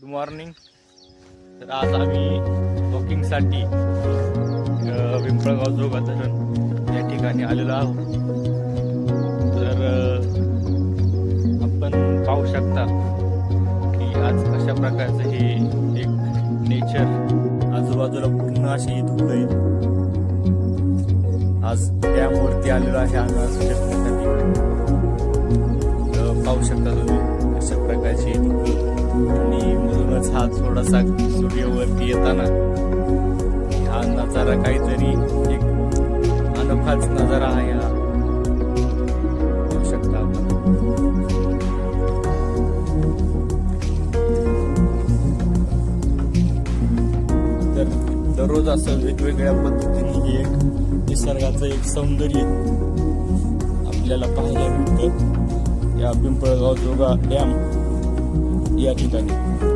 Good morning तर आज आम्ही वॉकिंगसाठी पिंपळगाव जोगा धरण या ठिकाणी आलेलो आहोत. तर आपण पाहू शकता की आज कशा प्रकारचं हे एक नेचर आजूबाजूला पूर्ण अशी धुकं आहे. आज डॅमवरती आलेलो आहे आम्ही आज पाहू शकता तुम्ही कशा प्रकारची हा थोडासा स्टुडिओवरती येताना हा नजारा काहीतरी एक अनोखाच नजारा आहे हा शकता आपण. तर दररोज असं वेगवेगळ्या पद्धतीने ही एक निसर्गाचं एक सौंदर्य आपल्याला पाहायला मिळतं. या पिंपळगाव जोगा डॅम या ठिकाणी.